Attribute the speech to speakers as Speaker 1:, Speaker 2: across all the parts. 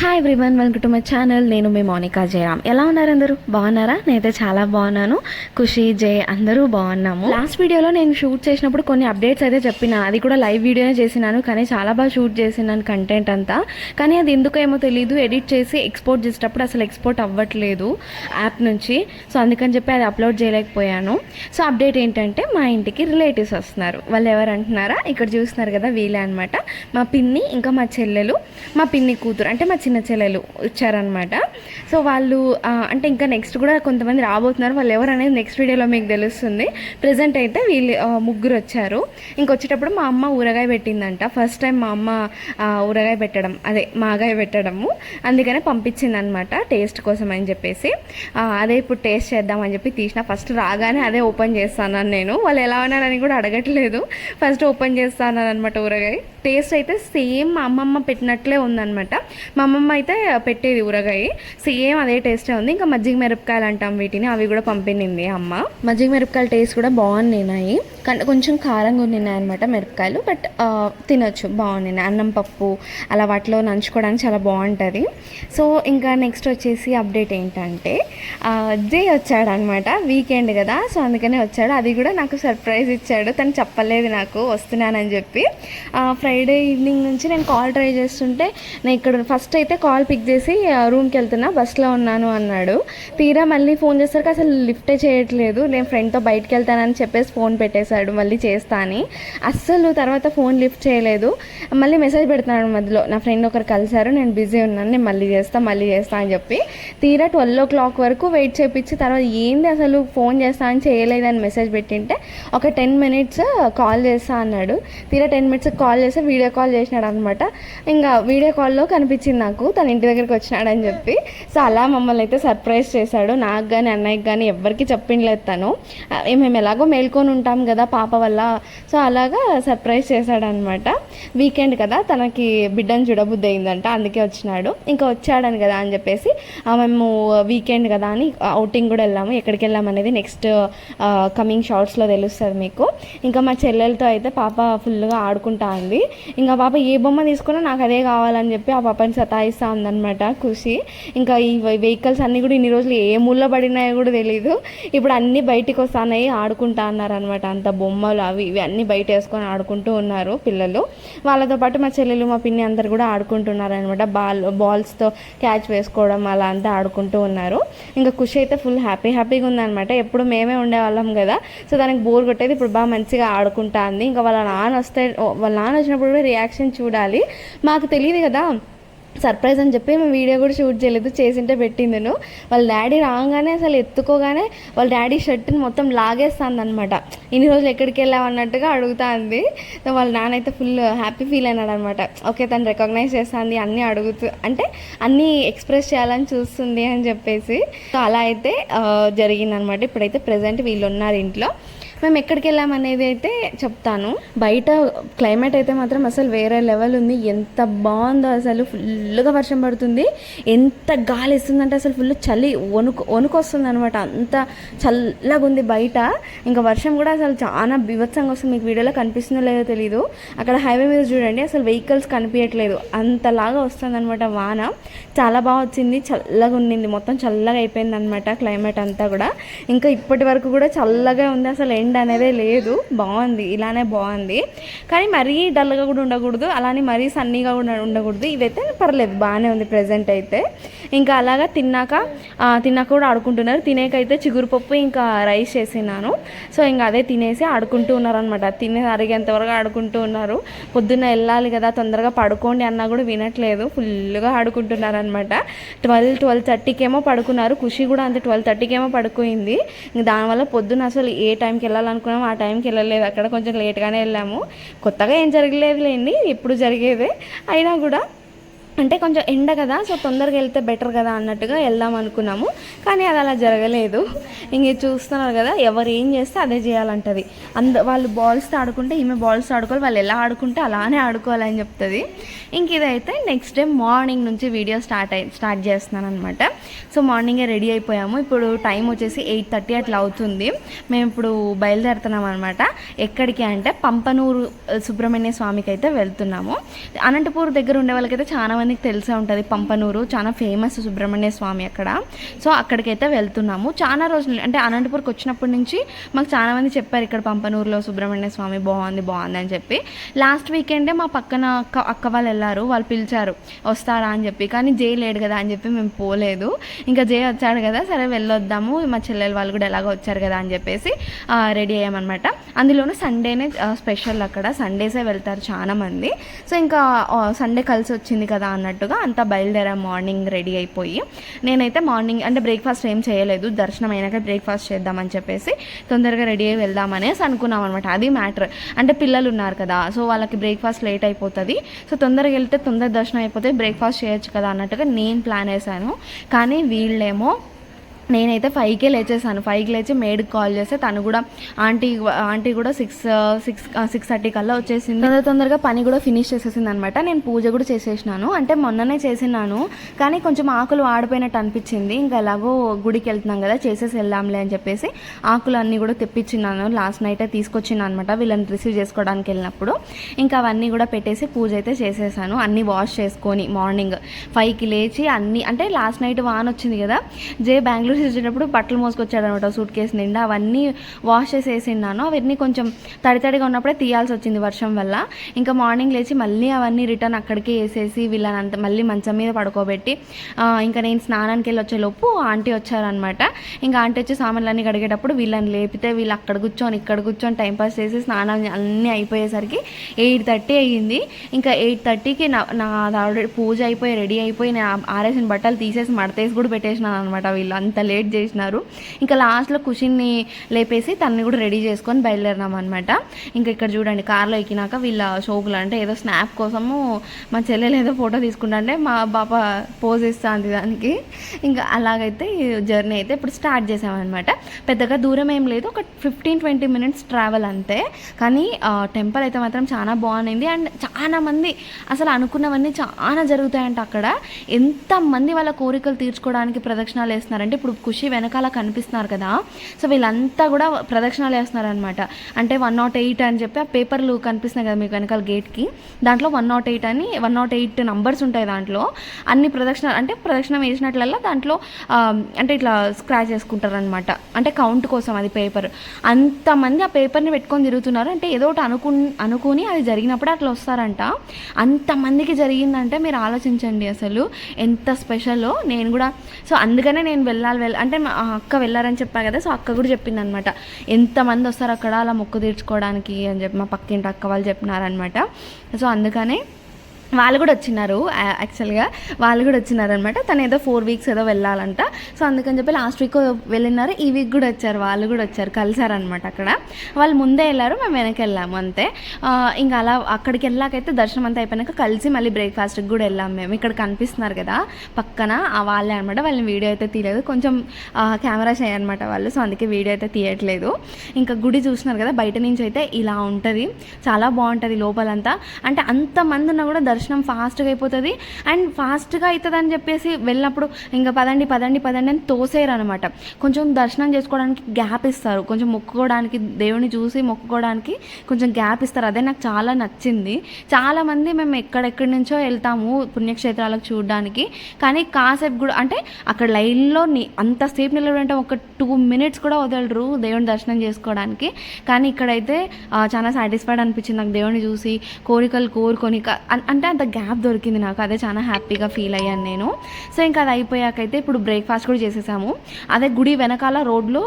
Speaker 1: Hi everyone welcome to my channel నేను మీ మోనికా జయరామ్ ఎలా ఉన్నారు అందరూ? బాగున్నారా? నేనైతే చాలా బాగున్నాను. ఖుషి జయ్ అందరూ బాగున్నాము. లాస్ట్ వీడియోలో నేను షూట్ చేసినప్పుడు కొన్ని అప్డేట్స్ అయితే చెప్పిన. అది కూడా లైవ్ వీడియోనే చేసినాను కానీ చాలా బాగా షూట్ చేసినాను కంటెంట్ అంతా. కానీ అది ఎందుకో ఏమో తెలియదు ఎడిట్ చేసి ఎక్స్పోర్ట్ చేసేటప్పుడు అసలు ఎక్స్పోర్ట్ అవ్వట్లేదు యాప్ నుంచి. సో అందుకని చెప్పి అది అప్లోడ్ చేయలేకపోయాను. సో అప్డేట్ ఏంటంటే మా ఇంటికి రిలేటివ్స్ వస్తున్నారు. వాళ్ళు ఎవరు అంటున్నారా? ఇక్కడ చూస్తున్నారు కదా వీలే అనమాట మా పిన్ని ఇంకా మా చెల్లెలు మా పిన్ని కూతురు అంటే మా చిన్న చెల్లెలు వచ్చారనమాట సో వాళ్ళు అంటే ఇంకా నెక్స్ట్ కూడా కొంతమంది రాబోతున్నారు. వాళ్ళు ఎవరు అనేది నెక్స్ట్ వీడియోలో మీకు తెలుస్తుంది. ప్రజెంట్ అయితే వీళ్ళు ముగ్గురు వచ్చారు. ఇంకొచ్చేటప్పుడు మా అమ్మ ఊరగాయ పెట్టిందంట. ఫస్ట్ టైం మా అమ్మ ఊరగాయ పెట్టడం అదే మాగాయ పెట్టడము. అందుకనే పంపించిందనమాట టేస్ట్ కోసం అని చెప్పేసి. అదే ఇప్పుడు టేస్ట్ చేద్దామని చెప్పి తీసిన. ఫస్ట్ రాగానే అదే ఓపెన్ చేస్తాను నేను. వాళ్ళు ఎలా ఉన్నారని కూడా అడగట్లేదు. ఫస్ట్ ఓపెన్ చేస్తానని అనమాట ఊరగాయ. టేస్ట్ అయితే సేమ్ మా అమ్మమ్మ పెట్టినట్లే ఉందనమాట మా అమ్మమ్మ అయితే పెట్టేది ఊరగాయ. సేమ్ అదే టేస్టే ఉంది. ఇంకా మజ్జిగ మిరపకాయలు అంటాం వీటిని. అవి కూడా పంపినింది అమ్మ. మజ్జిగ మిరపకాయల టేస్ట్ కూడా బాగున్నాయి కానీ కొంచెం కారంగా ఉన్నాయి అనమాట మిరపకాయలు. బట్ తినొచ్చు. బాగున్నాయి అన్నం పప్పు అలా వాటిలో నంచుకోవడానికి చాలా బాగుంటుంది. సో ఇంకా నెక్స్ట్ వచ్చేసి అప్డేట్ ఏంటంటే జే జై వచ్చాడనమాట వీకెండ్ కదా. సో అందుకనే వచ్చాడు. అది కూడా నాకు సర్ప్రైజ్ ఇచ్చాడు. తను చెప్పలేదు నాకు. వస్తున్నానని చెప్పి. ఫ్రైడే ఈవినింగ్ నుంచి నేను కాల్ ట్రై చేస్తుంటే నేను ఇక్కడ ఫస్ట్ అయితే కాల్ పిక్ చేసి రూమ్కి వెళ్తున్నా బస్లో ఉన్నాను అన్నాడు. తీరా మళ్ళీ ఫోన్ చేసరికి అసలు లిఫ్టే చేయట్లేదు. నేను ఫ్రెండ్తో బయటకు వెళ్తానని చెప్పేసి ఫోన్ పెట్టేశాడు మళ్ళీ చేస్తా అని. అస్సలు తర్వాత ఫోన్ లిఫ్ట్ చేయలేదు. మళ్ళీ మెసేజ్ పెడుతున్నాడు మధ్యలో. నా ఫ్రెండ్ ఒకరు కలిశారు నేను బిజీ ఉన్నాను నేను మళ్ళీ చేస్తా మళ్ళీ చేస్తా అని చెప్పి. తీరా ట్వెల్వ్ ఓ క్లాక్ వరకు వెయిట్ చేయించి తర్వాత ఏంది అసలు ఫోన్ చేస్తా అని చేయలేదని మెసేజ్ పెట్టింటే ఒక టెన్ మినిట్స్ కాల్ చేస్తా అన్నాడు. తీరా టెన్ మినిట్స్ కాల్ చేస్తే వీడియో కాల్ చేసినాడు అనమాట ఇంకా వీడియో కాల్లో కనిపించింది నాకు. తన ఇంటి దగ్గరికి వచ్చినాడని చెప్పి. సో అలా మమ్మల్ని అయితే సర్ప్రైజ్ చేశాడు. నాకు కానీ అన్నయ్యకి కానీ ఎవ్వరికి చెప్పిండలేదు తను. మేము ఎలాగో మేల్కొని ఉంటాం కదా పాప వల్ల. సో అలాగా సర్ప్రైజ్ చేశాడనమాట. వీకెండ్ కదా తనకి బిడ్డను చూడబుద్ధి అయిందంట అందుకే వచ్చినాడు. ఇంకా వచ్చాడని కదా అని చెప్పేసి ఆ, మేము వీకెండ్ కదా అని అవుటింగ్ కూడా వెళ్ళాము. ఎక్కడికి వెళ్ళాము అనేది నెక్స్ట్ కమింగ్ షార్ట్స్లో తెలుస్తుంది మీకు. ఇంకా మా చెల్లెలతో అయితే పాప ఫుల్గా ఆడుకుంటా ఉంది. ఇంకా పాప ఏ బొమ్మ తీసుకున్నా నాకు అదే కావాలని చెప్పి ఆ పాపని సతాయి సతాయిస్తా ఉందన్నమాట ఖుషి ఇంకా ఈ వెహికల్స్ అన్నీ కూడా ఇన్ని రోజులు ఏ మూల పడినాయో కూడా తెలియదు ఇప్పుడు అన్నీ బయటికి వస్తున్నాయి ఆడుకుంటా అన్నారు అనమాట అంత బొమ్మలు అవి ఇవి అన్నీ బయట వేసుకొని ఆడుకుంటూ ఉన్నారు పిల్లలు. వాళ్ళతో పాటు మా చెల్లెలు మా పిన్ని అందరు కూడా ఆడుకుంటున్నారు అనమాట బాల్ బాల్స్తో క్యాచ్ వేసుకోవడం అలా అంతా ఆడుకుంటూ ఉన్నారు. ఇంకా ఖుషి అయితే ఫుల్ హ్యాపీ హ్యాపీగా ఉందన్నమాట. ఎప్పుడు మేమే ఉండేవాళ్ళం కదా. సో దానికి బోర్ కొట్టేది ఇప్పుడు బాగా మంచిగా ఆడుకుంటా ఉంది ఇంకా వాళ్ళ నాన్న వస్తే వాళ్ళ నాన్న వచ్చినప్పుడు కూడా రియాక్షన్ చూడాలి. మాకు తెలియదు కదా. సర్ప్రైజ్ అని చెప్పి మేము వీడియో కూడా షూట్ చేయలేదు చేసింటే పెట్టిందను వాళ్ళ డాడీ రాగానే అసలు ఎత్తుకోగానే వాళ్ళ డాడీ షర్ట్ని మొత్తం లాగేస్తుంది అనమాట ఇన్ని రోజులు ఎక్కడికి వెళ్ళావు అన్నట్టుగా అడుగుతా ఉంది సో వాళ్ళ నాన్న అయితే ఫుల్ హ్యాపీ ఫీల్ అయినాడు అనమాట ఓకే తను రికగ్నైజ్ చేస్తుంది అన్నీ అడుగుతూ అంటే అన్నీ ఎక్స్ప్రెస్ చేయాలని చూస్తుంది అని చెప్పేసి. సో అలా అయితే జరిగిందనమాట ఇప్పుడైతే ప్రజెంట్ వీళ్ళు ఉన్నారు ఇంట్లో. మేము ఎక్కడికి వెళ్ళాం అనేది అయితే చెప్తాను. బయట క్లైమేట్ అయితే మాత్రం అసలు వేరే లెవెల్ ఉంది. ఎంత బాగుందో అసలు ఫుల్గా వర్షం పడుతుంది. ఎంత గాలి ఇస్తుందంటే అసలు ఫుల్ చలి వణుకు వణుకు వస్తుంది అనమాట అంత చల్లగా ఉంది బయట. ఇంకా వర్షం కూడా అసలు చాలా బీభత్సంగా వస్తుంది. మీకు వీడియోలో కనిపిస్తుందో లేదో తెలియదు అక్కడ హైవే మీద చూడండి. అసలు వెహికల్స్ కనిపించట్లేదు. అంతలాగా వస్తుంది అనమాట వాన. చాలా బాగా వచ్చింది. చల్లగా ఉండింది. మొత్తం చల్లగా అయిపోయింది అనమాట క్లైమేట్ అంతా కూడా. ఇంకా ఇప్పటి వరకు కూడా చల్లగా ఉంది. అసలు ఎండ్ అనేది లేదు. బాగుంది. ఇలానే బాగుంది. కానీ మరీ డల్గా కూడా ఉండకూడదు. అలానే మరీ సన్నీగా కూడా ఉండకూడదు. ఇదైతే పర్లేదు. బాగానే ఉంది ప్రజెంట్ అయితే. ఇంకా అలాగా తిన్నాక తిన్నాక కూడా ఆడుకుంటున్నారు. తినేకైతే చిగురు పప్పు ఇంకా రైస్ చేసినాను. సో ఇంకా అదే తినేసి ఆడుకుంటూ ఉన్నారు అనమాట తినే అరిగేంతవరకు ఆడుకుంటూ ఉన్నారు. పొద్దున్న వెళ్ళాలి కదా. తొందరగా పడుకోండి అన్నా కూడా వినట్లేదు. ఫుల్గా ఆడుకుంటున్నారు అనమాట ట్వెల్వ్ ట్వెల్వ్ థర్టీకేమో పడుకున్నారు. ఖుషి కూడా అంతే. ట్వెల్వ్ థర్టీకి ఏమో పడుకోయింది ఇంక దానివల్ల పొద్దున్న అసలు ఏ టైంకి వెళ్ళాలనుకున్నాము ఆ టైంకి వెళ్ళలేదు. అక్కడ కొంచెం లేట్గానే వెళ్ళాము. కొత్తగా ఏం జరగలేదు లేండి ఎప్పుడు జరిగేదే. అయినా కూడా అంటే కొంచెం ఎండ కదా సో తొందరగా వెళ్తే బెటర్ కదా అన్నట్టుగా వెళ్దాం అనుకున్నాము. కానీ అది అలా జరగలేదు. ఇంక చూస్తున్నారు కదా ఎవరు ఏం చేస్తే అదే చేయాలంటది. అంద వాళ్ళు బాల్స్తో ఆడుకుంటే ఈమె బాల్స్ ఆడుకోవాలి వాళ్ళు ఎలా ఆడుకుంటే అలానే ఆడుకోవాలని చెప్తుంది. ఇంక ఇదైతే నెక్స్ట్ డే మార్నింగ్ నుంచి వీడియో స్టార్ట్ అయి స్టార్ట్ చేస్తున్నాను అనమాట సో మార్నింగే రెడీ అయిపోయాము. ఇప్పుడు టైం వచ్చేసి ఎయిట్ థర్టీ అట్లా అవుతుంది. మేము ఇప్పుడు బయలుదేరుతున్నాం అనమాట ఎక్కడికి అంటే పంపనూరు సుబ్రహ్మణ్య స్వామికి అయితే వెళ్తున్నాము. అనంతపూర్ దగ్గర ఉండే వాళ్ళకైతే చాలా చాలామందికి తెలిసే ఉంటుంది పంపనూరు. చాలా ఫేమస్ సుబ్రహ్మణ్య స్వామి అక్కడ. సో అక్కడికైతే వెళ్తున్నాము. చాలా రోజులు అంటే అనంతపూర్కి వచ్చినప్పటి నుంచి మాకు చాలా మంది చెప్పారు ఇక్కడ పంపనూరులో సుబ్రహ్మణ్య స్వామి బాగుంది బాగుంది అని చెప్పి. లాస్ట్ వీకెండే మా పక్కన అక్క అక్క వాళ్ళు వెళ్ళారు. వాళ్ళు పిలిచారు వస్తారా అని చెప్పి. కానీ జే లేడు కదా అని చెప్పి మేము పోలేదు. ఇంకా జే వచ్చాడు కదా సరే వెళ్ళొద్దాము. మా చెల్లెలు వాళ్ళు కూడా ఎలాగో వచ్చారు కదా అని చెప్పేసి రెడీ అయ్యామన్నమాట. అందులోనూ సండేనే స్పెషల్ అక్కడ. సండేసే వెళ్తారు చాలా మంది సో ఇంకా సండే కలిసి వచ్చింది కదా అన్నట్టుగా అంతా బయలుదేరా మార్నింగ్ రెడీ అయిపోయి. నేనైతే మార్నింగ్ అంటే బ్రేక్ఫాస్ట్ ఏం చేయలేదు దర్శనం అయినాక బ్రేక్ఫాస్ట్ చేద్దామని చెప్పేసి తొందరగా రెడీ అయ్యి వెళ్దామనేసి అనుకున్నాం అనమాట అది మ్యాటర్. అంటే పిల్లలు ఉన్నారు కదా సో వాళ్ళకి బ్రేక్ఫాస్ట్ లేట్ అయిపోతుంది. సో తొందరగా వెళ్తే తొందర దర్శనం అయిపోతే బ్రేక్ఫాస్ట్ చేయొచ్చు కదా అన్నట్టుగా నేను ప్లాన్ వేసాను కానీ వీళ్ళేమో నేనైతే ఫైవ్కే లేచేసాను ఫైవ్కి లేచి మేడ్కి కాల్ చేస్తే తను కూడా ఆంటీ ఆంటీ కూడా సిక్స్ సిక్స్ సిక్స్ థర్టీ కల్లా వచ్చేసింది. తొందర తొందరగా పని కూడా ఫినిష్ చేసేసింది అనమాట నేను పూజ కూడా చేసేసినాను. అంటే మొన్ననే చేసినాను కానీ కొంచెం ఆకులు వాడిపోయినట్టు అనిపించింది. ఇంకా ఎలాగో గుడికి వెళ్తున్నాం కదా చేసేసి వెళ్దాంలే అని చెప్పేసి ఆకులు అన్నీ కూడా తెప్పించినాను లాస్ట్ నైటే తీసుకొచ్చినా అనమాట వీళ్ళని రిసీవ్ చేసుకోవడానికి వెళ్ళినప్పుడు. ఇంకా అవన్నీ కూడా పెట్టేసి పూజ అయితే చేసేసాను. అన్నీ వాష్ చేసుకొని మార్నింగ్ ఫైవ్కి లేచి అన్నీ అంటే లాస్ట్ నైట్ వాన్ వచ్చింది కదా జే బెంగళూరు వచ్చేటప్పుడు బట్టలు మోసుకొచ్చాడనమాట సూట్ కేసు నిండా. అవన్నీ వాష్ చేసి వేసిన్నాను అవన్నీ కొంచెం తడి తడిగా ఉన్నప్పుడే తీయాల్సి వచ్చింది వర్షం వల్ల. ఇంకా మార్నింగ్ లేచి మళ్ళీ అవన్నీ రిటర్న్ అక్కడికే వేసేసి వీళ్ళని అంత మళ్ళీ మంచం మీద పడుకోబెట్టి ఇంకా నేను స్నానానికి వెళ్ళి వచ్చేలోపు ఆంటీ వచ్చారనమాట. ఇంకా ఆంటీ వచ్చి సామాన్లన్నీ కడిగేటప్పుడు వీళ్ళని లేపితే వీళ్ళు అక్కడ కూర్చొని ఇక్కడ కూర్చొని టైంపాస్ చేసి స్నానాలు అన్నీ అయిపోయేసరికి ఎయిట్ థర్టీ అయ్యింది ఇంకా ఎయిట్ థర్టీకి నా నా ఆల్రెడీ పూజ అయిపోయి రెడీ అయిపోయి నేను ఆరేసిన బట్టలు తీసేసి మడతేసి కూడా పెట్టేసినాను అనమాట వీళ్ళు అంత లేట్ చేసినారు. ఇంకా లాస్ట్లో కుషిన్ని లేపేసి తనని కూడా రెడీ చేసుకొని బయలుదేరినాం అనమాట ఇంకా ఇక్కడ చూడండి కార్లో ఎక్కినాక వీళ్ళ షోకులు అంటే ఏదో స్నాప్ కోసము మా చెల్లెలు ఏదో ఫోటో తీసుకుంటా అంటే మా పాప పోజ్ ఇస్తుంది దానికి. ఇంకా అలాగైతే జర్నీ అయితే ఇప్పుడు స్టార్ట్ చేసామన్నమాట పెద్దగా దూరం ఏం లేదు ఒక ఫిఫ్టీన్ ట్వంటీ మినిట్స్ ట్రావెల్ అంతే. కానీ టెంపుల్ అయితే మాత్రం చాలా బాగుంది. అండ్ చాలా మంది అసలు అనుకున్నవన్నీ చాలా జరుగుతాయంట అక్కడ. ఎంతమంది వాళ్ళ కోరికలు తీర్చుకోవడానికి ప్రదక్షిణాలు వేస్తున్నారంటే ఇప్పుడు ఖుషి వెనకాల కనిపిస్తున్నారు కదా. సో వీళ్ళంతా కూడా ప్రదక్షిణాలు వేస్తున్నారనమాట అంటే వన్ నాట్ ఎయిట్ అని చెప్పి ఆ పేపర్లు కనిపిస్తున్నాయి కదా మీకు వెనకాల గేట్కి. దాంట్లో వన్ నాట్ ఎయిట్ అని వన్ నాట్ ఎయిట్ నంబర్స్ ఉంటాయి దాంట్లో. అన్ని ప్రదక్షిణ అంటే ప్రదక్షిణం వేసినట్లల్లా దాంట్లో అంటే ఇట్లా స్క్రాచ్ చేసుకుంటారనమాట అంటే కౌంట్ కోసం అది పేపర్. అంతమంది ఆ పేపర్ని పెట్టుకొని తిరుగుతున్నారు. అంటే ఏదో ఒకటి అనుకు అనుకుని అది జరిగినప్పుడు అట్లా వస్తారంట. అంతమందికి జరిగిందంటే మీరు ఆలోచించండి అసలు. ఎంత స్పెషలో నేను కూడా. సో అందుకనే నేను వెళ్ళాలి వెళ్ళ అంటే మా అక్క వెళ్ళారని చెప్పా కదా సో అక్క కూడా చెప్పింది అనమాట ఎంతమంది వస్తారు అక్కడ? అలా మొక్కు తీర్చుకోవడానికి అని చెప్పి మా పక్కింటి అక్క వాళ్ళు చెప్పినారనమాట. సో అందుకనే వాళ్ళు కూడా వచ్చినారు యాక్చువల్గా వాళ్ళు కూడా వచ్చినారనమాట. తను ఏదో ఫోర్ వీక్స్ ఏదో వెళ్ళాలంట. సో అందుకని చెప్పి లాస్ట్ వీక్ వెళ్ళినారు ఈ వీక్ కూడా వచ్చారు వాళ్ళు కూడా వచ్చారు కలిసారనమాట అక్కడ. వాళ్ళు ముందే వెళ్ళారు మేము వెనక్కి వెళ్ళాము అంతే. ఇంకా అలా అక్కడికి వెళ్ళాకైతే దర్శనం అంతా అయిపోయినాక కలిసి మళ్ళీ బ్రేక్ఫాస్ట్కి కూడా వెళ్ళాము మేము. ఇక్కడ కనిపిస్తున్నారు కదా పక్కన ఆ వాళ్ళే అనమాట. వాళ్ళని వీడియో అయితే తీయలేదు. కొంచెం కెమెరా చేయనమాట వాళ్ళు సో అందుకే వీడియో అయితే తీయట్లేదు. ఇంకా గుడి చూస్తున్నారు కదా బయట నుంచి అయితే ఇలా ఉంటుంది. చాలా బాగుంటుంది లోపలంతా. అంటే అంతమంది ఉన్నా కూడా దర్శనం దర్శనం ఫాస్ట్గా అయిపోతుంది. అండ్ ఫాస్ట్గా అవుతుంది అని చెప్పేసి వెళ్ళినప్పుడు ఇంకా పదండి పదండి పదండి అని తోసేయరు అనమాట కొంచెం దర్శనం చేసుకోవడానికి గ్యాప్ ఇస్తారు. కొంచెం మొక్కుకోవడానికి దేవుని చూసి మొక్కుకోవడానికి కొంచెం గ్యాప్ ఇస్తారు. అదే నాకు చాలా నచ్చింది. చాలామంది మేము ఎక్కడెక్కడి నుంచో వెళ్తాము పుణ్యక్షేత్రాలకు చూడడానికి. కానీ కాసేపు కూడా అంటే అక్కడ లైన్లో ని అంతసేపు నిలబడంటే ఒక టూ మినిట్స్ కూడా వదలరు దేవుని దర్శనం చేసుకోవడానికి. కానీ ఇక్కడైతే చాలా సాటిస్ఫైడ్ అనిపించింది. నాకు దేవుని చూసి కోరికలు కోరుకొని అంటే అంత గ్యాప్ దొరికింది నాకు. అదే చాలా హ్యాపీగా ఫీల్ అయ్యాను నేను. సో ఇంకా అది అయిపోయాకైతే ఇప్పుడు బ్రేక్ఫాస్ట్ కూడా చేసేసాము. అదే గుడి వెనకాల రోడ్లో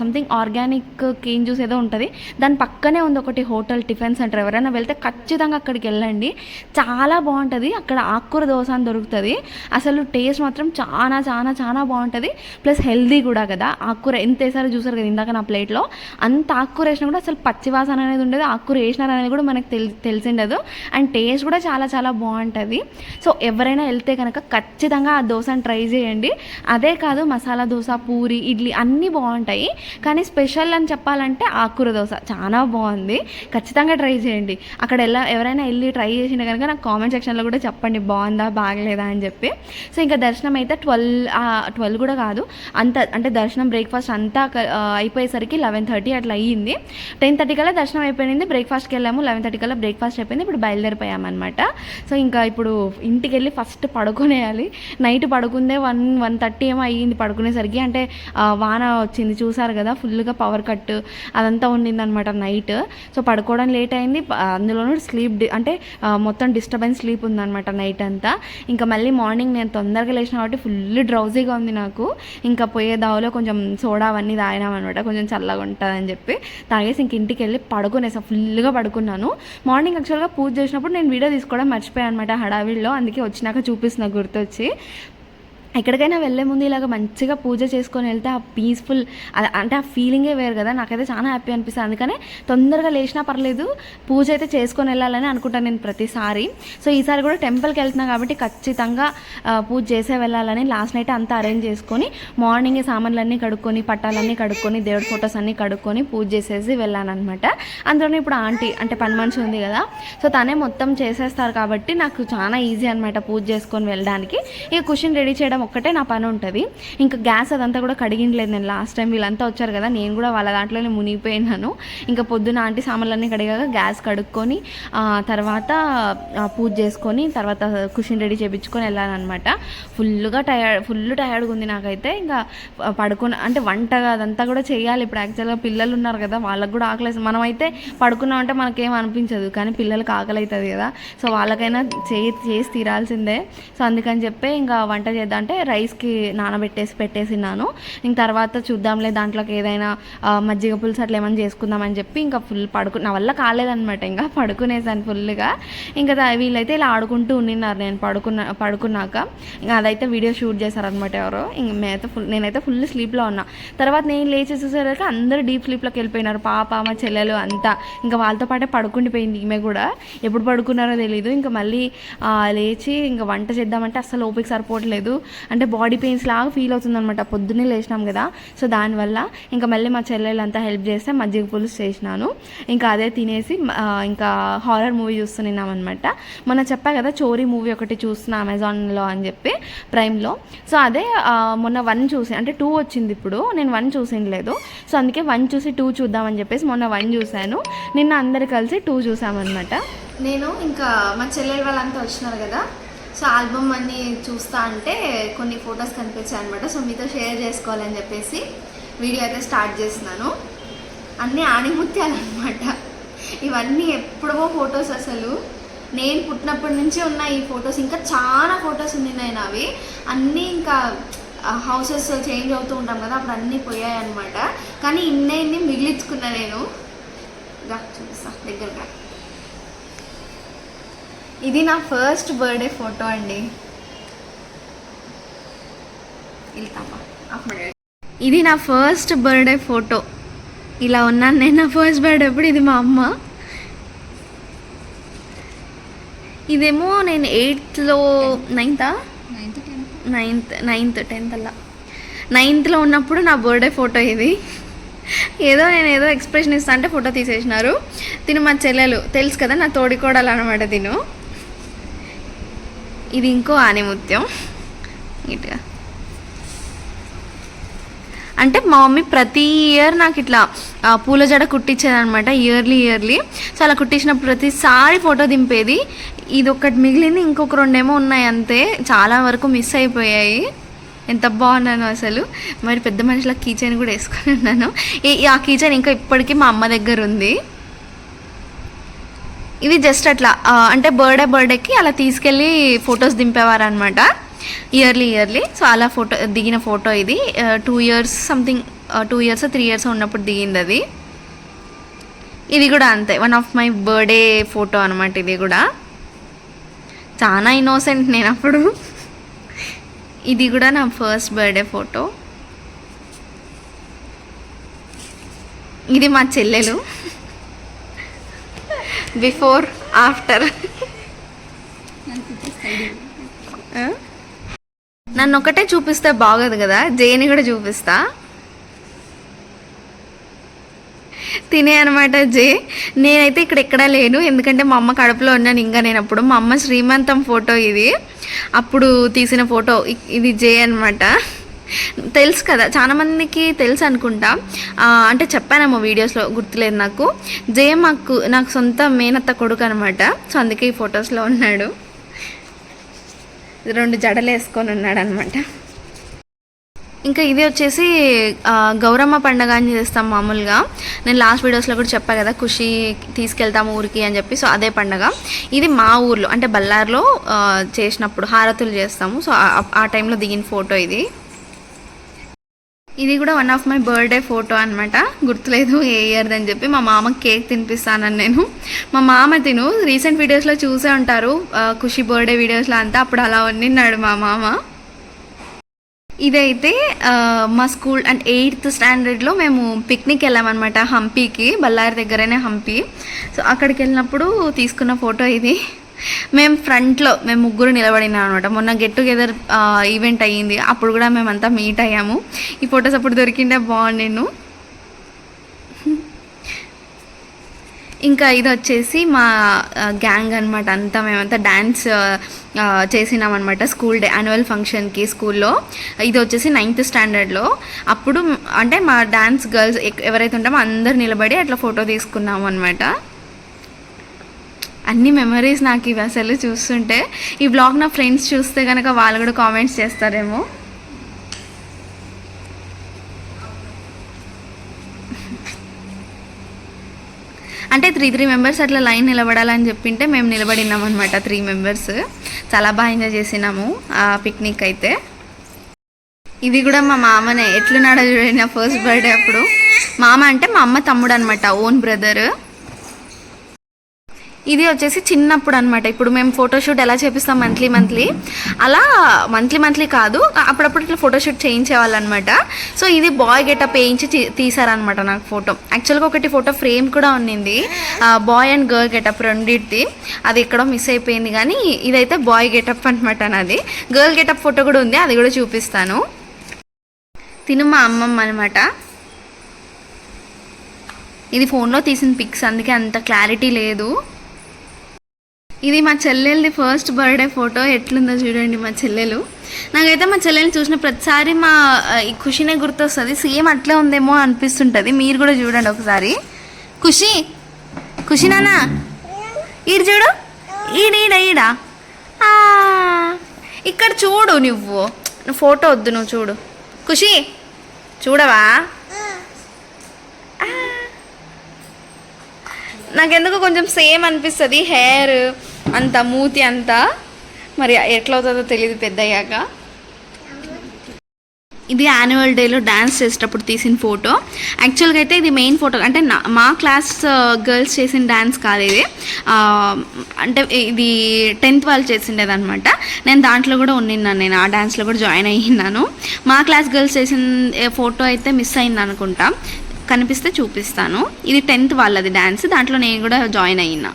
Speaker 1: సంథింగ్ ఆర్గానిక్ కేన్ జ్యూస్ ఏదో ఉంటుంది. దాని పక్కనే ఉంది ఒకటి హోటల్ టిఫిన్ సెంటర్. ఎవరైనా వెళ్తే ఖచ్చితంగా అక్కడికి వెళ్ళండి. చాలా బాగుంటుంది. అక్కడ ఆకుకూర దోశ అని దొరుకుతుంది. అసలు టేస్ట్ మాత్రం చాలా చాలా చాలా బాగుంటుంది. ప్లస్ హెల్దీ కూడా కదా. ఆకుకూర ఎంత వేసారో చూసారు కదా ఇందాక నా ప్లేట్లో అంత ఆకుకూర వేసినా కూడా అసలు పచ్చివాసన అనేది ఉండదు. ఆకుకూర వేసినారు అనేది కూడా మనకు తెలి తెలిసిండదు. అండ్ టేస్ట్ కూడా చాలా చాలా చాలా బాగుంటుంది. సో ఎవరైనా వెళ్తే కనుక ఖచ్చితంగా ఆ దోశని ట్రై చేయండి. అదే కాదు మసాలా దోశ పూరి ఇడ్లీ అన్నీ బాగుంటాయి. కానీ స్పెషల్ అని చెప్పాలంటే ఆకుర దోశ చాలా బాగుంది. ఖచ్చితంగా ట్రై చేయండి. అక్కడ ఎలా ఎవరైనా వెళ్ళి ట్రై చేసిన కనుక నాకు కామెంట్ సెక్షన్లో కూడా చెప్పండి బాగుందా బాగలేదా అని చెప్పి. సో ఇంకా దర్శనం అయితే ట్వెల్వ్ ట్వెల్వ్ కూడా కాదు. అంత అంటే దర్శనం బ్రేక్ఫాస్ట్ అంతా అయిపోయేసరికి లెవెన్ థర్టీ అట్లా అయ్యింది. టెన్ థర్టీ కల్లా దర్శనం అయిపోయింది బ్రేక్ఫాస్ట్కి వెళ్ళాము లెవెన్ థర్టీ కల్లా బ్రేక్ఫాస్ట్ అయిపోయింది ఇప్పుడు బయలుదేరిపోయామన్నమాట. సో ఇంకా ఇప్పుడు ఇంటికి వెళ్ళి ఫస్ట్ పడుకునేయాలి. నైట్ పడుకుందే వన్ వన్ థర్టీ ఏమో అయ్యింది పడుకునేసరికి. అంటే వాన వచ్చింది చూసారు కదా ఫుల్గా పవర్ కట్ అదంతా ఉండింది అనమాట నైట్. సో పడుకోవడం లేట్ అయింది. అందులోనూ స్లీప్ అంటే మొత్తం డిస్టర్బెన్స్ స్లీప్ ఉందనమాట నైట్ అంతా. ఇంకా మళ్ళీ మార్నింగ్ నేను తొందరగా లేచిన కాబట్టి ఫుల్ డ్రౌజీగా ఉంది నాకు. ఇంకా పోయే దావలో కొంచెం సోడా అవన్నీ తాగినామన్నమాట. కొంచెం చల్లగా ఉంటుందని చెప్పి తాగేసి ఇంక ఇంటికి వెళ్ళి పడుకునేసా. ఫుల్గా పడుకున్నాను. మార్నింగ్ యాక్చువల్గా పూజ చేసినప్పుడు నేను వీడియో తీసుకోవడం మర్చిపోయాను అనమాట హడావిడిలో. అందుకే వచ్చినాక చూపిస్తున్నా గుర్తొచ్చి. ఎక్కడికైనా వెళ్ళే ముందు ఇలాగ మంచిగా పూజ చేసుకొని వెళ్తే ఆ పీస్ఫుల్ అంటే ఆ ఫీలింగే వేరు కదా. నాకైతే చాలా హ్యాపీ అనిపిస్తుంది. అందుకనే తొందరగా లేచినా పర్లేదు పూజ అయితే చేసుకొని వెళ్ళాలని అనుకుంటాను నేను ప్రతిసారి. సో ఈసారి కూడా టెంపుల్కి వెళ్తున్నా కాబట్టి ఖచ్చితంగా పూజ చేసే వెళ్ళాలని లాస్ట్ నైట్ అంతా అరేంజ్ చేసుకొని మార్నింగ్ సామాన్లన్నీ కడుక్కొని పట్టాలన్నీ కడుక్కొని దేవుడి ఫొటోస్ అన్నీ కడుక్కొని పూజ చేసేసి వెళ్ళాను అనమాట అందులోనే ఇప్పుడు ఆంటీ అంటే పని మనిషి ఉంది కదా. సో తనే మొత్తం చేసేస్తారు కాబట్టి నాకు చాలా ఈజీ అనమాట పూజ చేసుకొని వెళ్ళడానికి. ఇక కుషన్ రెడీ చేయడం ఒక్కటే నా పని ఉంటుంది. ఇంకా గ్యాస్ అదంతా కూడా కడిగినలేదు నేను లాస్ట్ టైం వీళ్ళంతా వచ్చారు కదా నేను కూడా వాళ్ళ దాంట్లోనే మునిగిపోయినాను. ఇంకా పొద్దున ఆంటీ సామాన్లన్నీ కడిగాక గ్యాస్ కడుక్కొని తర్వాత పూజ చేసుకొని తర్వాత కుషన్ రెడీ చేయించుకొని వెళ్ళానమాట ఫుల్గా టయర్డ్ ఫుల్ టయర్డ్గా ఉంది నాకైతే. ఇంకా పడుకున్న అంటే వంట అదంతా కూడా చేయాలి. ఇప్పుడు యాక్చువల్గా పిల్లలు ఉన్నారు కదా వాళ్ళకి కూడా ఆకలి వేస్తుంది. మనమైతే పడుకున్నామంటే మనకేం అనిపించదు. కానీ పిల్లలకి ఆకలి అవుతుంది కదా. సో వాళ్ళకైనా చే చేసి తీరాల్సిందే. సో అందుకని చెప్పి ఇంకా వంట చేద్దాం అంటే రైస్కి నానబెట్టేసి పెట్టేసినాను ఇంక తర్వాత చూద్దాంలే దాంట్లోకి ఏదైనా మజ్జిగ పులుసు అట్లా ఏమైనా చేసుకుందామని చెప్పి ఇంకా ఫుల్ పడుకు నా వల్ల కాలేదనమాట ఇంకా పడుకునేసాను ఫుల్గా. ఇంకా వీళ్ళైతే ఇలా ఆడుకుంటూ ఉండినారు నేను పడుకున్న పడుకున్నాక. ఇంకా అదైతే వీడియో షూట్ చేశారనమాట ఎవరో. ఇంక మేమైతే ఫుల్ నేనైతే ఫుల్ స్లీప్లో ఉన్నా. తర్వాత నేను లేచి చూసేసరికి అందరూ డీప్ స్లీప్లోకి వెళ్ళిపోయినారు. పాప మా చెల్లెలు అంతా. ఇంకా వాళ్ళతో పాటే పడుకుండిపోయింది ఈమె కూడా. ఎప్పుడు పడుకున్నారో తెలియదు ఇంకా మళ్ళీ లేచి ఇంకా వంట చేద్దామంటే అస్సలు ఓపిక సరిపోవట్లేదు. అంటే బాడీ పెయిన్స్ లాగా ఫీల్ అవుతుందనమాట పొద్దున్నే లేచినాం కదా సో దానివల్ల ఇంకా మళ్ళీ మా చెల్లెలు అంతా హెల్ప్ చేస్తే మజ్జిగ పులుసు చేసినాను. ఇంకా అదే తినేసి ఇంకా హారర్ మూవీ చూస్తున్నాం అనమాట మొన్న చెప్పా కదా చోరీ మూవీ ఒకటి చూస్తున్నా అమెజాన్లో అని చెప్పి ప్రైమ్లో సో అదే మొన్న వన్ చూసి అంటే టూ వచ్చింది ఇప్పుడు. నేను వన్ చూసిండలేదు సో అందుకే వన్ చూసి టూ చూద్దామని చెప్పేసి మొన్న వన్ చూశాను. నిన్న అందరు కలిసి టూ చూసామన్నమాట. నేను ఇంకా మా చెల్లెలు వాళ్ళంతా వచ్చినారు కదా సో ఆల్బమ్ అన్ని చూస్తా అంటే కొన్ని ఫొటోస్ కనిపించాయి అనమాట సో మీతో షేర్ చేసుకోవాలని చెప్పేసి వీడియో అయితే స్టార్ట్ చేస్తున్నాను. అన్నీ ఆణిముత్యాలు అనమాట ఇవన్నీ ఎప్పుడో ఫొటోస్ అసలు. నేను పుట్టినప్పటి నుంచి ఉన్న ఈ ఫొటోస్. ఇంకా చాలా ఫొటోస్ ఉన్నాయి నావి అన్నీ ఇంకా హౌసెస్ చేంజ్ అవుతూ ఉంటాం కదా అప్పుడు అన్నీ పోయాయి అనమాట కానీ ఇన్నే ఇన్ని మిగిలించుకున్నా నేను. రా చూపిస్తా దగ్గరగా. ఇది నా ఫస్ట్ బర్త్డే ఫోటో అండి. ఇది నా ఫస్ట్ బర్త్డే ఫోటో ఇలా ఉన్నాను నేను నా ఫస్ట్ బర్త్డే అప్పుడు ఇది మా అమ్మ. ఇదేమో నేను ఎయిత్లో నైన్తా నైన్త్ నైన్త్ టెన్త్ అలా. నైన్త్లో ఉన్నప్పుడు నా బర్త్డే ఫోటో ఇది. ఏదో నేను ఏదో ఎక్స్ప్రెషన్ ఇస్తా అంటే ఫోటో తీసేసినారు. తిను మా చెల్లెలు. తెలుసు కదా నా తోడికోడలు అనమాట తిను. ఇది ఇంకో ఆనిముత్యం. ఇట్లా అంటే మా మమ్మీ ప్రతి ఇయర్ నాకు ఇట్లా పూల జడ కుట్టించేదనమాట ఇయర్లీ ఇయర్లీ. సో అలా కుట్టించినప్పుడు ప్రతిసారి ఫోటో దింపేది. ఇది ఒకటి మిగిలింది ఇంకొక రెండేమో ఉన్నాయి అంతే. చాలా వరకు మిస్ అయిపోయాయి. ఎంత బాగున్నాను అసలు. మరి పెద్ద మనుషుల కీచైన్ కూడా వేసుకొని ఉన్నాను. ఈ ఆ కీచైన్ ఇంకా ఇప్పటికీ మా అమ్మ దగ్గర ఉంది ఇది జస్ట్ అట్లా అంటే బర్త్డే బర్త్డేకి అలా తీసుకెళ్ళి ఫొటోస్ దింపేవారు అనమాట ఇయర్లీ ఇయర్లీ సో అలా ఫోటో దిగిన ఫోటో ఇది. Two years something two years three years ఉన్నప్పుడు దిగింది అది. ఇది కూడా అంతే. One of my birthday photo అనమాట ఇది కూడా. చాలా ఇన్నోసెంట్ నేను అప్పుడు. ఇది కూడా నా ఫస్ట్ బర్త్డే ఫోటో ఇది మా చెల్లెలు. బిఫోర్ ఆఫ్టర్ నన్ను ఒకటే చూపిస్తే బాగోదు కదా జేని కూడా చూపిస్తా. తినే అనమాట జే. నేనైతే ఇక్కడ ఎక్కడా లేను ఎందుకంటే మా అమ్మ కడుపులో ఉన్నాను ఇంకా నేను అప్పుడు. మా అమ్మ శ్రీమంతం ఫోటో ఇది. అప్పుడు తీసిన ఫోటో ఇది జే అనమాట తెలుసు కదా చాలా మందికి తెలుసు అనుకుంటా. అంటే చెప్పానేమో వీడియోస్లో గుర్తులేదు నాకు. జే మాకు నాకు సొంత మేనత్త కొడుకు అనమాట సో అందుకే ఈ ఫొటోస్లో ఉన్నాడు. రెండు జడలు వేసుకొని ఉన్నాడు అనమాట ఇంకా ఇది వచ్చేసి గౌరమ్మ పండగ అని చేస్తాం మామూలుగా. నేను లాస్ట్ వీడియోస్లో కూడా చెప్పా కదా ఖుషి తీసుకెళ్తాము ఊరికి అని చెప్పి. సో అదే పండగ. ఇది మా ఊర్లో అంటే బళ్ళార్లో చేసినప్పుడు హారతులు చేస్తాము. సో ఆ టైంలో దిగిన ఫోటో ఇది. ఇది కూడా one of my birthday photo అనమాట గుర్తులేదు ఏ ఇయర్ది అని చెప్పి. మా మామకు కేక్ తినిపిస్తానని నేను. మా మామ తిను రీసెంట్ వీడియోస్లో చూసే ఉంటారు. ఖుషి బర్త్డే వీడియోస్లో అంతా. అప్పుడు అలా వండినాడు మా మామ. ఇదైతే మా స్కూల్ అండ్ ఎయిత్ స్టాండర్డ్లో మేము పిక్నిక్ వెళ్ళామన్నమాట హంపీకి బళ్ళారి దగ్గరనే హంపి. సో అక్కడికి వెళ్ళినప్పుడు తీసుకున్న ఫోటో ఇది. మేము ఫ్రంట్లో మేము ముగ్గురు నిలబడినాం అనమాట మొన్న గెట్ టుగెదర్ ఈవెంట్ అయ్యింది. అప్పుడు కూడా మేమంతా మీట్ అయ్యాము. ఈ ఫొటోస్ అప్పుడు దొరికిండే బాగుండేను నేను ఇంకా ఇది వచ్చేసి మా గ్యాంగ్ అనమాట అంతా మేమంతా డ్యాన్స్ చేసినాం అనమాట స్కూల్ డే యాన్యువల్ ఫంక్షన్కి స్కూల్లో. ఇది వచ్చేసి నైన్త్ స్టాండర్డ్లో అప్పుడు అంటే మా డ్యాన్స్ గర్ల్స్ ఎవరైతే ఉంటామో అందరు నిలబడి అట్లా ఫోటో తీసుకున్నాము అనమాట అన్ని మెమరీస్ నాకు ఇవి అసలు చూస్తుంటే. ఈ బ్లాగ్ నా ఫ్రెండ్స్ చూస్తే కనుక వాళ్ళు కూడా కామెంట్స్ చేస్తారేమో. అంటే త్రీ త్రీ మెంబర్స్ అట్లా లైన్ నిలబడాలని చెప్పింటే మేము నిలబడినాం అనమాట త్రీ మెంబర్స్ చాలా బాగా ఎంజాయ్ చేసినాము ఆ పిక్నిక్ అయితే. ఇది కూడా మా మామనే. ఎట్లున్నాడో చూడండి నా ఫస్ట్ బర్త్డే అప్పుడు. మామ అంటే మా అమ్మ తమ్ముడు అనమాట ఓన్ బ్రదర్ ఇది వచ్చేసి చిన్నప్పుడు అనమాట ఇప్పుడు మేము ఫోటోషూట్ ఎలా చేపిస్తాం మంత్లీ మంత్లీ అలా మంత్లీ మంత్లీ కాదు. అప్పుడప్పుడు ఇట్లా ఫోటోషూట్ చేయించేవాళ్ళు అనమాట సో ఇది బాయ్ గెటప్ వేయించి తీ- తీసారనమాట నాకు ఫోటో యాక్చువల్గా ఒకటి ఫోటో ఫ్రేమ్ కూడా ఉన్నింది. బాయ్ అండ్ గర్ల్ గెటప్ రెండింటిది. అది ఎక్కడో మిస్ అయిపోయింది కానీ ఇదైతే బాయ్ గెటప్ అనమాట నాది. గర్ల్ గెటప్ ఫోటో కూడా ఉంది. అది కూడా చూపిస్తాను. తిను మా అమ్మమ్మ అనమాట ఇది ఫోన్లో తీసిన పిక్స్ అందుకే అంత క్లారిటీ లేదు. ఇది మా చెల్లెలది ఫస్ట్ బర్త్డే ఫోటో ఎట్లుందో చూడండి మా చెల్లెలు. నాకైతే మా చెల్లెలు చూసిన ప్రతిసారి మా ఈ ఖుషినే గుర్తొస్తుంది. సేమ్ అట్లే ఉందేమో అనిపిస్తుంటుంది. మీరు కూడా చూడండి ఒకసారి. ఖుషి ఖుషి నానా ఈడు చూడు. ఈడ ఈడ ఈడ. ఆ, ఇక్కడ చూడు నువ్వు. నువ్వు ఫోటో వద్దు నువ్వు చూడు. ఖుషి చూడవా? నాకెందుకు కొంచెం సేమ్ అనిపిస్తుంది. హెయిర్ అంత మూతి అంతా మరి ఎట్లా అవుతుందో తెలియదు పెద్దయ్యాక. ఇది యాన్యువల్ డేలో డ్యాన్స్ చేసేటప్పుడు తీసిన ఫోటో యాక్చువల్గా అయితే ఇది మెయిన్ ఫోటో అంటే నా మా క్లాస్ గర్ల్స్ uh, చేసిన డ్యాన్స్ కాదు ఇది. అంటే ఇది టెన్త్ వాళ్ళు చేసిండేది అనమాట నేను దాంట్లో కూడా ఉన్నిన్నాను నేను ఆ డ్యాన్స్లో కూడా జాయిన్ అయ్యిన్నాను. మా క్లాస్ గర్ల్స్ చేసిన ఫోటో అయితే మిస్ అయింది అనుకుంటా. కనిపిస్తే చూపిస్తాను. ఇది టెన్త్ వాళ్ళది డ్యాన్స్ దాంట్లో నేను కూడా జాయిన్ అయినా.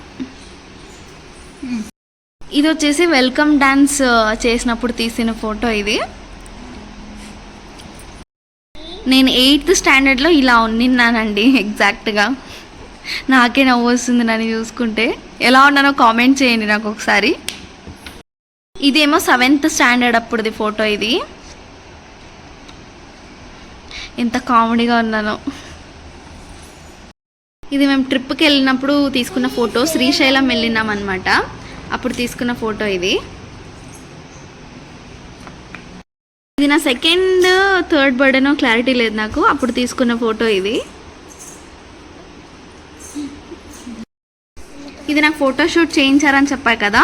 Speaker 1: ఇది వచ్చేసి వెల్కమ్ డ్యాన్స్ చేసినప్పుడు తీసిన ఫోటో ఇది. నేను ఎయిత్ స్టాండర్డ్లో ఇలా ఉన్నిన్నానండి ఎగ్జాక్ట్గా. నాకే నవ్వు వస్తుంది నన్ను చూసుకుంటే. ఎలా ఉన్నానో కామెంట్ చేయండి నాకు ఒకసారి. ఇదేమో సెవెంత్ స్టాండర్డ్ అప్పుడుది ఫోటో ఇది. ఎంత కామెడీగా ఉన్నానో. ఇది మేము ట్రిప్కి వెళ్ళినప్పుడు తీసుకున్న ఫోటో శ్రీశైలం వెళ్ళినాం అనమాట అప్పుడు తీసుకున్న ఫోటో ఇది. ఇది నా సెకండ్ థర్డ్ బర్త్డేనో క్లారిటీ లేదు నాకు. అప్పుడు తీసుకున్న ఫోటో ఇది. ఇది నాకు ఫోటోషూట్ చేయించారని చెప్పా కదా.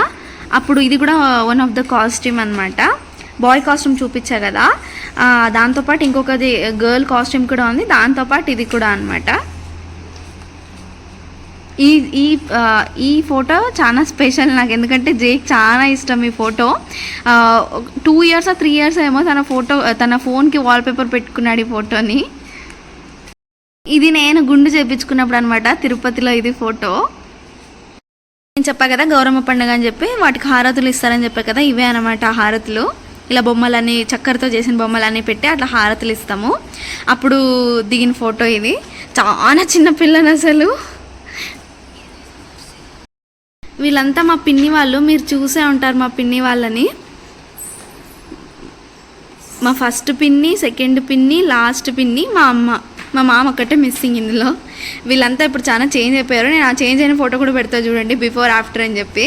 Speaker 1: అప్పుడు ఇది కూడా వన్ ఆఫ్ ద కాస్ట్యూమ్ అనమాట బాయ్ కాస్ట్యూమ్ చూపించా కదా. దాంతోపాటు ఇంకొకది గర్ల్ కాస్ట్యూమ్ కూడా ఉంది. దాంతోపాటు ఇది కూడా అనమాట ఈ ఈ ఈ ఫోటో చాలా స్పెషల్ నాకు. ఎందుకంటే జేక్ చాలా ఇష్టం ఈ photo. Two years three years ఏమో తన ఫోటో తన ఫోన్కి వాల్పేపర్ పెట్టుకున్నాడు ఈ ఫోటోని. ఇది నేను గుండు చేపించుకున్నప్పుడు అనమాట తిరుపతిలో ఇది ఫోటో. నేను చెప్పా కదా గౌరమ్మ పండుగ అని చెప్పి వాటికి హారతులు ఇస్తారని చెప్పా కదా ఇవే అనమాట హారతులు. ఇలా బొమ్మలన్నీ చక్కెరతో చేసిన బొమ్మలన్నీ పెట్టి అట్లా హారతులు ఇస్తాము. అప్పుడు దిగిన ఫోటో ఇది. చాలా చిన్న పిల్లని అసలు. వీళ్ళంతా మా పిన్ని వాళ్ళు మీరు చూసే ఉంటారు మా పిన్ని వాళ్ళని. మా ఫస్ట్ పిన్ని సెకండ్ పిన్ని లాస్ట్ పిన్ని మా అమ్మ. మా మామ ఒక్కటే మిస్సింగ్ ఇందులో. వీళ్ళంతా ఇప్పుడు చాలా చేంజ్ అయిపోయారు. నేను ఆ చేంజ్ అయిన ఫోటో కూడా పెడతా చూడండి బిఫోర్ ఆఫ్టర్ అని చెప్పి.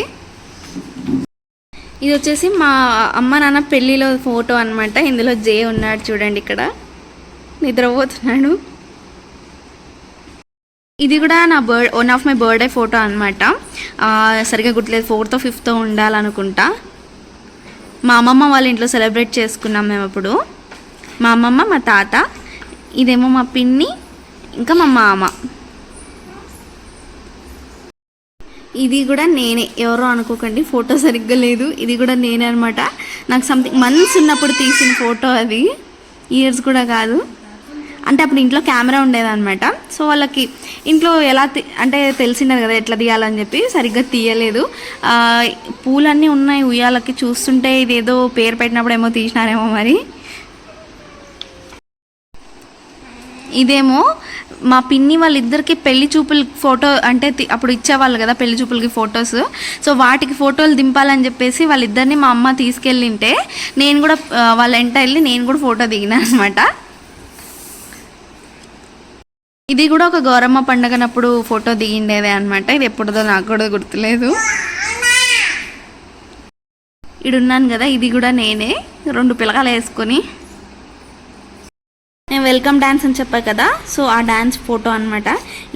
Speaker 1: ఇది వచ్చేసి మా అమ్మ నాన్న పెళ్ళిలో ఫోటో అన్నమాట. ఇందులో జే ఉన్నాడు చూడండి ఇక్కడ. నిద్రపోతున్నాడు. ఇది కూడా నా bird one of my birthday photo అనమాట సరిగా గుర్తులేదు ఫోర్త్ ఫిఫ్త్ ఉండాలనుకుంటా. మా అమ్మమ్మ వాళ్ళ ఇంట్లో సెలబ్రేట్ చేసుకున్నాం మేము అప్పుడు. మా అమ్మమ్మ మా తాత ఇదేమో మా పిన్ని ఇంకా మా మామ. ఇది కూడా నేనే. ఎవరో అనుకోకండి ఫోటో సరిగ్గా లేదు. ఇది కూడా నేనే అనమాట నాకు సంథింగ్ మంత్స్ ఉన్నప్పుడు తీసిన ఫోటో అది. ఇయర్స్ కూడా కాదు. అంటే అప్పుడు ఇంట్లో కెమెరా ఉండేదన్నమాట. సో వాళ్ళకి ఇంట్లో ఎలా అంటే తెలిసిండదు కదా ఎట్లా తీయాలని చెప్పి సరిగ్గా తీయలేదు. పూలన్నీ ఉన్నాయి ఉయ్యాలకి చూస్తుంటే ఇదేదో పేరు పెట్టినప్పుడు ఏమో తీసినారేమో మరి. ఇదేమో మా పిన్ని వాళ్ళిద్దరికి పెళ్ళి చూపుల ఫోటో అంటే తి- అప్పుడు ఇచ్చేవాళ్ళు కదా పెళ్ళి చూపులకి ఫొటోస్. సో వాటికి ఫోటోలు దింపాలని చెప్పేసి వాళ్ళిద్దరిని మా అమ్మ తీసుకెళ్ళింటే నేను కూడా వాళ్ళ ఎంట వెళ్ళి నేను కూడా ఫోటో దిగినా అనమాట ఇది కూడా ఒక గౌరమ్మ పండగనప్పుడు ఫోటో దిగిండేదే అనమాట ఇది ఎప్పుడుదో నాకు కూడా గుర్తులేదు. ఇడున్నాను కదా ఇది కూడా నేనే. రెండు పిలకలు వేసుకొని. నేను వెల్కమ్ డ్యాన్స్ అని చెప్పా కదా సో ఆ డ్యాన్స్ ఫోటో అనమాట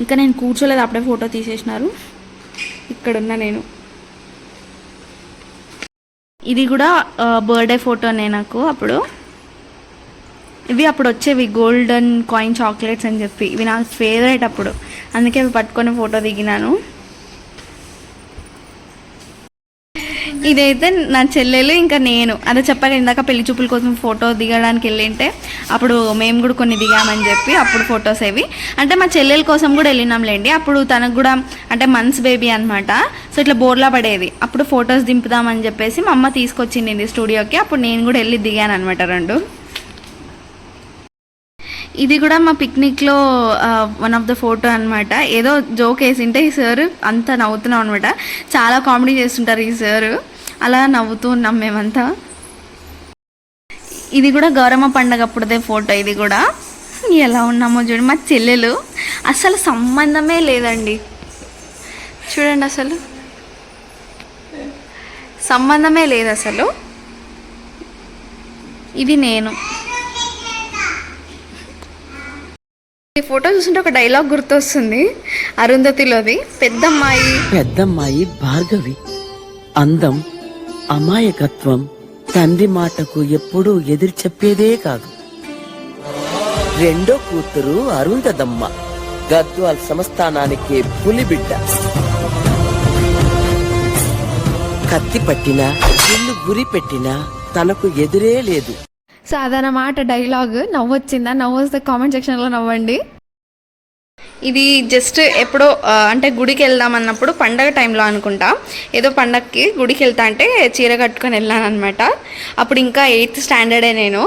Speaker 1: ఇంకా నేను కూర్చోలేదు అప్పుడే ఫోటో తీసేసినారు. ఇక్కడున్నా నేను. ఇది కూడా బర్త్డే ఫోటోనే నాకు అప్పుడు. ఇవి అప్పుడు వచ్చేవి గోల్డెన్ కాయిన్ చాక్లెట్స్ అని చెప్పి. ఇవి నా ఫేవరెట్ అప్పుడు. అందుకే అవి పట్టుకొని ఫోటో దిగినాను. ఇదైతే నా చెల్లెలు ఇంకా నేను. అదే చెప్పాక ఇందాక పెళ్ళి చూపుల కోసం ఫోటో దిగడానికి వెళ్ళింటే అప్పుడు మేము కూడా కొన్ని దిగామని చెప్పి అప్పుడు ఫొటోస్ అవి అంటే మా చెల్లెల కోసం కూడా వెళ్ళినాంలేండి. అప్పుడు తనకు కూడా అంటే మన్స్ బేబీ అనమాట సో ఇట్లా బోర్లా పడేది. అప్పుడు ఫొటోస్ దింపుదామని చెప్పేసి మా అమ్మ తీసుకొచ్చింది స్టూడియోకి అప్పుడు నేను కూడా వెళ్ళి దిగాను అనమాట రెండు. ఇది కూడా మా పిక్నిక్లో వన్ ఆఫ్ ద ఫోటో అనమాట ఏదో జోక్ వేసింటే ఈ సార్ అంతా నవ్వుతున్నాం అనమాట చాలా కామెడీ చేస్తుంటారు ఈ సార్. అలా నవ్వుతూ ఉన్నాం మేమంతా. ఇది కూడా గౌరమ్మ పండగ అప్పుడుదే ఫోటో ఇది కూడా. ఎలా ఉన్నామో చూడండి మా చెల్లెలు. అసలు సంబంధమే లేదండి. చూడండి అసలు. సంబంధమే లేదు అసలు. ఇది నేను. ఈ ఫోటో చూస్తుంటే ఒక డైలాగ్ గుర్తొస్తుంది. అరుంధతిలోది పెద్దమ్మాయి.
Speaker 2: పెద్దమ్మాయి భార్గవి. అందం అమాయకత్వం తండ్రి మాటకు ఎప్పుడూ ఎదురు చెప్పేదే కాదు. రెండో కూతురు అరుంధదమ్మ గద్వాల్ సంస్థానానికి పులిబిడ్డ. కత్తి పట్టినా ఇల్లు గురి పెట్టినా తనకు ఎదురే లేదు.
Speaker 3: సో అదనమాట డైలాగ్ నవ్వొచ్చిందా? నవ్వొస్తే కామెంట్ సెక్షన్లో నవ్వండి.
Speaker 1: ఇది జస్ట్ ఎప్పుడో అంటే గుడికి వెళ్దాం అన్నప్పుడు పండగ టైంలో అనుకుంటా. ఏదో పండగకి గుడికి వెళ్తా అంటే చీర కట్టుకొని వెళ్ళాను అనమాట అప్పుడు ఇంకా ఎయిత్ స్టాండర్డే నేను.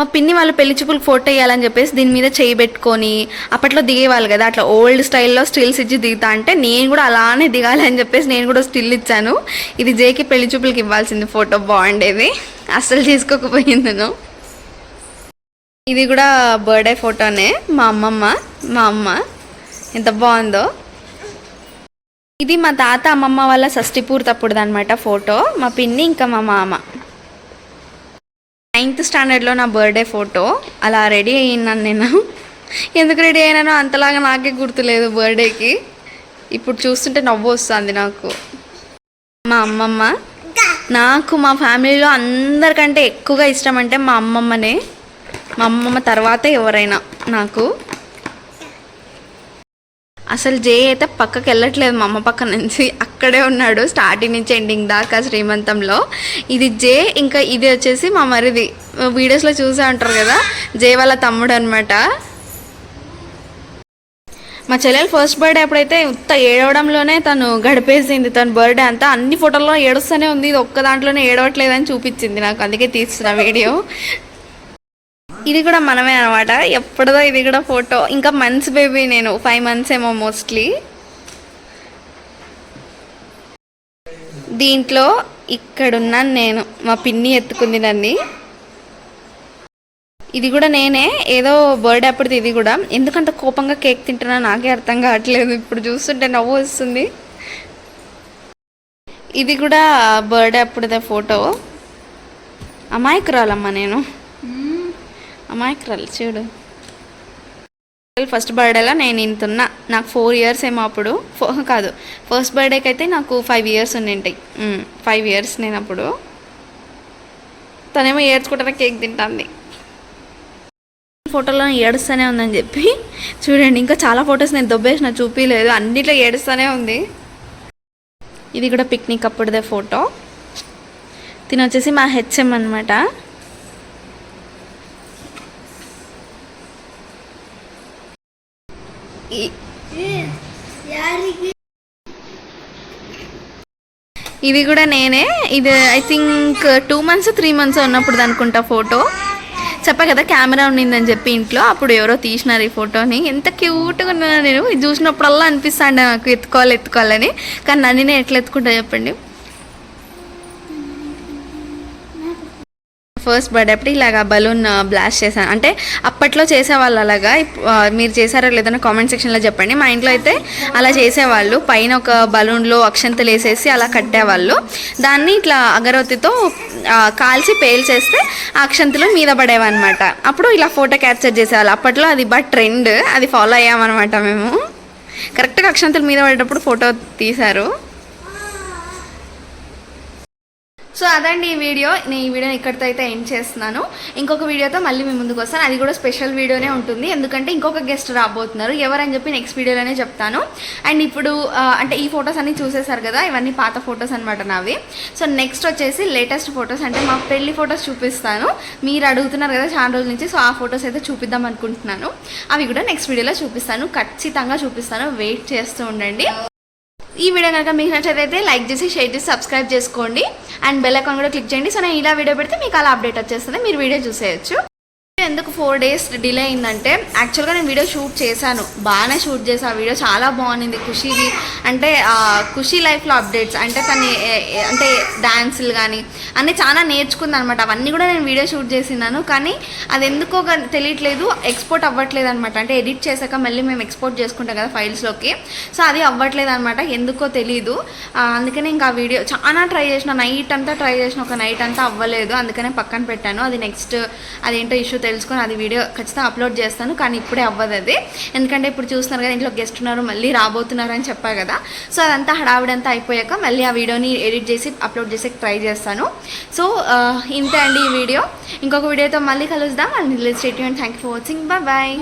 Speaker 1: మా పిన్ని వాళ్ళు పెళ్ళి చూపులకు ఫోటో వేయాలని చెప్పేసి దీని మీద చేయి పెట్టుకొని అప్పట్లో దిగేవాళ్ళు కదా అట్లా ఓల్డ్ స్టైల్లో స్టిల్స్ ఇచ్చి దిగుతా అంటే నేను కూడా అలానే దిగాలి అని చెప్పేసి నేను కూడా స్టిల్ ఇచ్చాను. ఇది జేకి పెళ్ళి చూపులకి ఇవ్వాల్సింది ఫోటో బాగుండేది అస్సలు తీసుకోకపోయిందను ఇది కూడా బర్త్డే ఫోటోనే మా అమ్మమ్మ మా అమ్మ. ఎంత బాగుందో. ఇది మా తాత అమ్మమ్మ వాళ్ళ షష్టి పూర్తి అనమాట ఫోటో మా పిన్ని ఇంకా మా మామ. నైన్త్ స్టాండర్డ్లో నా బర్త్డే ఫోటో. అలా రెడీ అయ్యినాను నేను. ఎందుకు రెడీ అయినానో అంతలాగా నాకే గుర్తులేదు బర్త్డేకి. ఇప్పుడు చూస్తుంటే నవ్వు వస్తుంది నాకు. మా అమ్మమ్మ. నాకు మా ఫ్యామిలీలో అందరికంటే ఎక్కువగా ఇష్టం అంటే మా అమ్మమ్మనే. మా అమ్మమ్మ తర్వాతే ఎవరైనా నాకు. అసలు జే అయితే పక్కకి వెళ్ళట్లేదు మా అమ్మ పక్క నుంచి. అక్కడే ఉన్నాడు స్టార్టింగ్ నుంచి ఎండింగ్ దాకా శ్రీమంతంలో. ఇది జే ఇంకా ఇది వచ్చేసి మా మరిది. వీడియోస్లో చూసే ఉంటారు కదా జే వాళ్ళ తమ్ముడు అనమాట మా చెల్లెలు ఫస్ట్ బర్త్డే అప్పుడైతే ఉత్త ఏడవడంలోనే తను గడిపేసింది. తన బర్త్డే అంతా అన్ని ఫోటోల్లో ఏడుస్తూనే ఉంది. ఇది ఒక్క దాంట్లోనే ఏడవట్లేదని చూపించింది నాకు. అందుకే తీస్తున్న వీడియో. ఇది కూడా మనమే అనమాట ఎప్పుడుదో ఇది కూడా ఫోటో. ఇంకా మంత్స్ బేబీ నేను ఫైవ్ మంత్స్ ఏమో మోస్ట్లీ దీంట్లో ఇక్కడున్నాను నేను మా పిన్ని ఎత్తుకుంది నన్ను. ఇది కూడా నేనే. ఏదో బర్త్డే అప్పుడు ఇది కూడా. ఎందుకంత కోపంగా కేక్ తింటున్నా నాకే అర్థం కావట్లేదు. ఇప్పుడు చూస్తుంటే నవ్వు వస్తుంది. ఇది కూడా బర్త్డే అప్పుడుదే ఫోటో. అమాయకురాలమ్మా నేను. అమాయకురాలు చూడు. ఫస్ట్ బర్త్డేలో నేను ఇంతున్నా. నాకు ఫోర్ ఇయర్స్ ఏమో అప్పుడు. ఫో కాదు. ఫస్ట్ బర్త్డేకి అయితే నాకు ఫైవ్ ఇయర్స్ ఉండింటాయి ఫైవ్ ఇయర్స్ నేను అప్పుడు. తనేమో ఏడ్చుకుంటానే కేక్ తింటుంది. ఫోటోలో ఏడుస్తూనే ఉందని చెప్పి. చూడండి ఇంకా చాలా ఫొటోస్ నేను దొబ్బేసిన చూపించలేదు అన్నిట్లో ఏడుస్తూనే ఉంది. ఇది కూడా పిక్నిక్ అప్పుడుదే ఫోటో తినొచ్చేసి మా హెచ్ఎం అనమాట ఇది కూడా నేనే. ఇది I think two months three months ఉన్నప్పుడు అనుకుంటా ఫోటో చెప్పా కదా కెమెరా ఉండిందని చెప్పి ఇంట్లో. అప్పుడు ఎవరో తీసినారు ఈ ఫోటోని ఎంత క్యూట్గా ఉన్నాను నేను. ఇది చూసినప్పుడల్లా అనిపిస్తాండే నాకు ఎత్తుకోవాలి ఎత్తుకోవాలని. కానీ నన్ను నేను ఎట్లా ఎత్తుకుంటా చెప్పండి? ఫస్ట్ బర్త్డే అప్పుడు ఇలాగా బలూన్ బ్లాస్ట్ uh, చేశాను? అంటే అప్పట్లో చేసేవాళ్ళు అలాగా. Uh, మీరు చేశారో లేదో కామెంట్ సెక్షన్లో చెప్పండి. మా ఇంట్లో అయితే అలా చేసేవాళ్ళు. పైన ఒక బలూన్లో అక్షంతలు వేసేసి అలా కట్టేవాళ్ళు. దాన్ని ఇట్లా అగరవత్తితో uh, కాల్చి పేల్చేస్తే ఆ అక్షంతలు మీద పడేవన్నమాట. అప్పుడు ఇలా ఫోటో క్యాప్చర్ చేసేవాళ్ళు. అప్పట్లో అది బట్ ట్రెండ్ అది ఫాలో అయ్యామన్నమాట మేము. కరెక్ట్గా అక్షంతలు మీద పడేటప్పుడు ఫోటో తీశారు. సో అదండి ఈ వీడియో. నేను ఈ వీడియోని ఇక్కడితో అయితే ఎండ్ చేస్తున్నాను. ఇంకొక వీడియోతో మళ్ళీ మీ ముందుకు వస్తాను. అది కూడా స్పెషల్ వీడియోనే ఉంటుంది. ఎందుకంటే ఇంకొక గెస్ట్ రాబోతున్నారు. ఎవరని చెప్పి నెక్స్ట్ వీడియోలోనే చెప్తాను. అండ్ ఇప్పుడు అంటే ఈ ఫొటోస్ అన్ని చూసేశారు కదా? ఇవన్నీ పాత ఫొటోస్ అనమాట నావి. సో నెక్స్ట్ వచ్చేసి లేటెస్ట్ ఫొటోస్. అంటే మా పెళ్ళి ఫొటోస్ చూపిస్తాను. మీరు అడుగుతున్నారు కదా చాలా రోజుల నుంచి. సో ఆ ఫొటోస్ అయితే చూపిద్దాం అనుకుంటున్నాను. అవి కూడా నెక్స్ట్ వీడియోలో చూపిస్తాను. ఖచ్చితంగా చూపిస్తాను. వెయిట్ చేస్తూ ఉండండి. ఈ వీడియో కనుక మీకు నచ్చైతే లైక్ చేసి షేర్ చేసి సబ్స్క్రైబ్ చేసుకోండి. అండ్ బెల్ అకౌంట్ కూడా క్లిక్ చేయండి. సో నేను ఇలా వీడియో పెడితే మీకు అలా అప్డేట్ వచ్చేస్తుంది. మీరు వీడియో చూసేయచ్చు. ఎందుకు ఫోర్ డేస్ డిలే అయిందంటే యాక్చువల్గా నేను వీడియో షూట్ చేశాను. బాగానే షూట్ చేసా ఆ వీడియో చాలా బాగుంది ఖుషీది. అంటే ఖుషీ లైఫ్లో అప్డేట్స్ అంటే తను ఏ- అంటే డ్యాన్సులు కానీ అన్నీ చాలా నేర్చుకుంది అనమాట అవన్నీ కూడా నేను వీడియో షూట్ చేసినాను కానీ అది ఎందుకో తెలియట్లేదు. ఎక్స్పోర్ట్ అవ్వట్లేదు అనమాట అంటే ఎడిట్ చేశాక మళ్ళీ మేము ఎక్స్పోర్ట్ చేసుకుంటాం కదా ఫైల్స్లోకి సో అది అవ్వట్లేదు అనమాట ఎందుకో తెలీదు. అందుకనే ఇంకా వీడియో చాలా ట్రై చేసిన. నైట్ అంతా ట్రై చేసిన. ఒక నైట్ అంతా అవ్వలేదు. అందుకనే పక్కన పెట్టాను. అది నెక్స్ట్ అదేంటో ఇష్యూ తెలుసుకొని అది వీడియో ఖచ్చితంగా అప్లోడ్ చేస్తాను కానీ ఇప్పుడే అవ్వదు అది. ఎందుకంటే ఇప్పుడు చూస్తున్నారు కదా ఇంట్లో గెస్ట్ ఉన్నారు మళ్ళీ రాబోతున్నారు అని చెప్పా కదా. సో అదంతా హడావిడంతా అయిపోయాక మళ్ళీ ఆ వీడియోని ఎడిట్ చేసి అప్లోడ్ చేసి ట్రై చేస్తాను. సో ఇంతే అండి ఈ వీడియో. ఇంకొక వీడియోతో మళ్ళీ కలుద్దాం. And state thank you for watching. Bye bye.